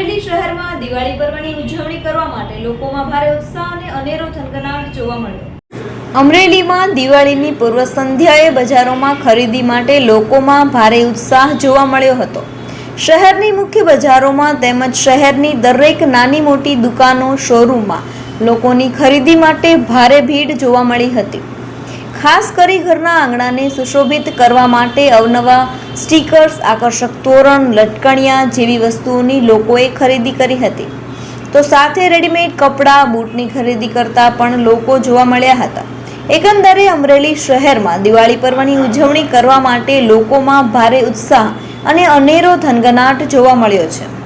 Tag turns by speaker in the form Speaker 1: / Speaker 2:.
Speaker 1: અમરેલી શહેરમાં દિવાળી પર્વની ઉજવણી કરવા માટે લોકોમાં ભારે ઉત્સાહ અને અનેરો થનગનાટ જોવા મળ્યો. અમરેલીમાં દિવાળીની પૂર્વ સંધ્યાએ બજારોમાં ખરીદી માટે લોકોમાં ભારે ઉત્સાહ જોવા મળ્યો હતો. શહેરની મુખ્ય બજારોમાં તેમજ શહેરની દરેક નાની મોટી દુકાનો શોરૂમમાં લોકોની ખરીદી માટે ભારે ભીડ જોવા મળી હતી. ખાસ કરી ઘરના આંગણાને સુશોભિત કરવા માટે અવનવા સ્ટીકર્સ, આકર્ષક તોરણ, લટકણિયા જેવી વસ્તુઓની લોકોએ ખરીદી કરી હતી. તો સાથે રેડીમેડ કપડાં, બૂટની ખરીદી કરતા પણ લોકો જોવા મળ્યા હતા. એકંદરે અમરેલી શહેરમાં દિવાળી પર્વની ઉજવણી કરવા માટે લોકોમાં ભારે ઉત્સાહ અને અનેરો ધનગનાટ જોવા મળ્યો છે.